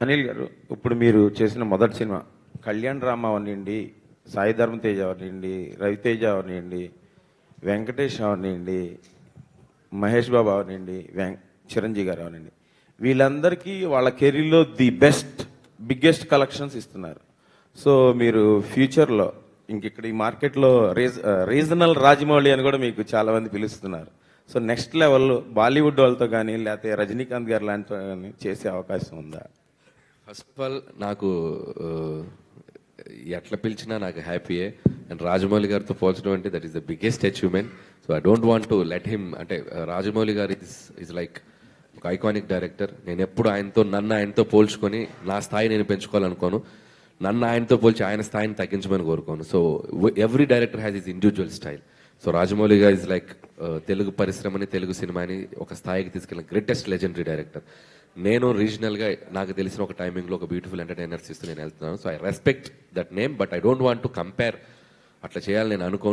అనిల్ గారు ఇప్పుడు మీరు చేసిన మొదటి సినిమా కళ్యాణ్ రామ అవనివ్వండి సాయి ధర్మ తేజ అవనివ్వండి రవితేజ అవనివ్వండి వెంకటేష్ అవనివ్వండి మహేష్ బాబు అవనివ్వండి వెం చిరంజీవి గారు అవనండి వీళ్ళందరికీ వాళ్ళ కెరీర్లో ది బెస్ట్ బిగ్గెస్ట్ కలెక్షన్స్ ఇస్తున్నారు. సో మీరు ఫ్యూచర్లో ఇంక ఇక్కడ ఈ మార్కెట్లో రీజ రీజనల్ రాజమౌళి అని కూడా మీకు చాలామంది పిలుస్తున్నారు. సో నెక్స్ట్ లెవెల్ బాలీవుడ్ వాళ్ళతో కానీ లేకపోతే రజనీకాంత్ గారు లాంటి కానీ చేసే అవకాశం ఉందా? ఫస్ట్ ఆఫ్ ఆల్ నాకు ఎట్లా పిలిచినా నాకు హ్యాపీయే అండ్ రాజమౌళి గారితో పోల్చడం అంటే that is the biggest achievement so I don't want to let him అంటే Rajamouli garu is is like ఒక ఐకానిక్ డైరెక్టర్ నేను ఎప్పుడు ఆయనతో నన్ను ఆయనతో పోల్చుకొని నా స్థాయి నేను పెంచుకోవాలనుకోను. నన్ను ఆయనతో పోల్చి ఆయన స్థాయిని తగ్గించమని కోరుకోను. So every director has his individual style so Rajamouli garu is like Telugu పరిశ్రమని తెలుగు సినిమాని ఒక స్థాయికి తీసుకెళ్ళిన గ్రేటెస్ట్ లెజెండరీ డైరెక్టర్ నేను రీజనల్గా నాకు తెలిసిన ఒక టైమింగ్లో ఒక బ్యూటిఫుల్ ఎంటర్టైనర్స్ ఇస్తూ నేను వెళ్తున్నాను. So I respect that name but I don't want to compare అట్లా చేయాలని నేను అనుకోను.